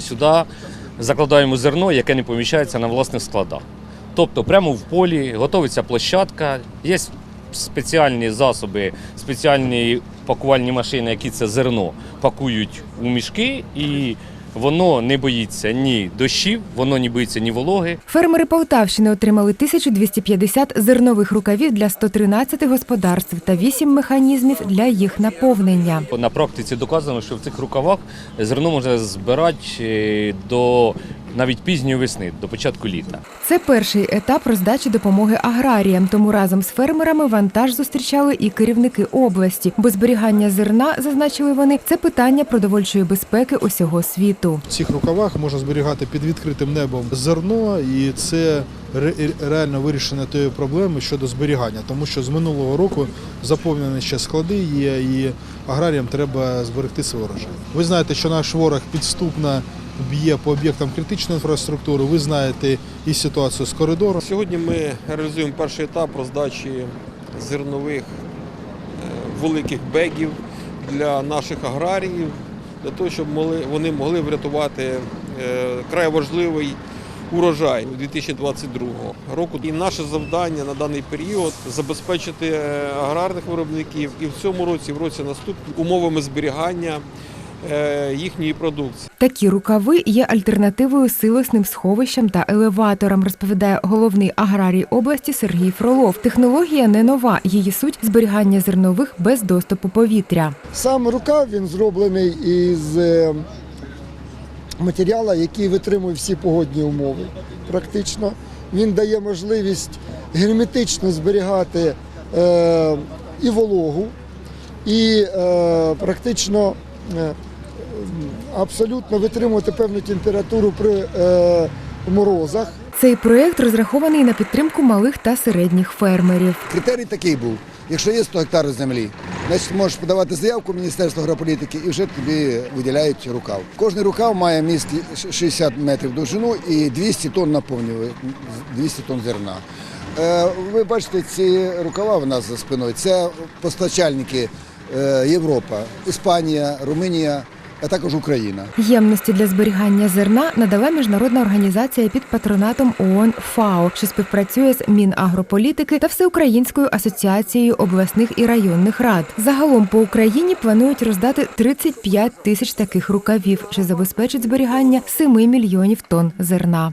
Сюди закладаємо зерно, яке не поміщається на власних складах. Тобто прямо в полі готується площадка, є спеціальні засоби, спеціальні пакувальні машини, які це зерно пакують у мішки, і воно не боїться ні дощів, воно не боїться ні вологи. Фермери Полтавщини отримали 1250 зернових рукавів для 113 господарств та 8 механізмів для їх наповнення. На практиці доказано, що в цих рукавах зерно можна збирати е, до навіть пізньої весни, до початку літа. Це перший етап роздачі допомоги аграріям. Тому разом з фермерами вантаж зустрічали і керівники області. Бо зберігання зерна, зазначили вони, це питання продовольчої безпеки усього світу. В цих рукавах можна зберігати під відкритим небом зерно, і це реально вирішення тієї проблеми щодо зберігання, тому що з минулого року заповнені ще склади є, і аграріям треба зберегти свій урожай. Ви знаєте, що наш ворог підступно б'є по об'єктам критичної інфраструктури. Ви знаєте і ситуацію з коридором. Сьогодні ми реалізуємо перший етап роздачі зернових е, великих бегів для наших аграріїв, для того, щоб вони могли врятувати е, край важливий урожай 2022 року. І наше завдання на даний період забезпечити е, аграрних виробників і в цьому році, в році наступному умовами зберігання їхньої продукції. Такі рукави є альтернативою силосним сховищам та елеваторам, розповідає головний аграрій області Сергій Фролов. Технологія не нова. Її суть зберігання зернових без доступу повітря. Сам рукав він зроблений із е, матеріалу, який витримує всі погодні умови. Практично він дає можливість герметично зберігати е, і вологу, і е, практично е, абсолютно витримувати певну температуру при е, морозах. Цей проєкт розрахований на підтримку малих та середніх фермерів. Критерій такий був. Якщо є 100 гектарів землі, значить можеш подавати заявку в Міністерство агрополітики і вже тобі виділяють рукав. Кожний рукав має міст 60 метрів довжину і 200 тонн наповнює, 200 тонн зерна. Е, Ви бачите, ці рукава в нас за спиною. Це постачальники е, Європа, Іспанія, Румунія, а також Україна. Ємності для зберігання зерна надала міжнародна організація під патронатом ООН ФАО, що співпрацює з Мінагрополітики та Всеукраїнською асоціацією обласних і районних рад. Загалом по Україні планують роздати 35 тисяч таких рукавів, що забезпечить зберігання 7 мільйонів тонн зерна.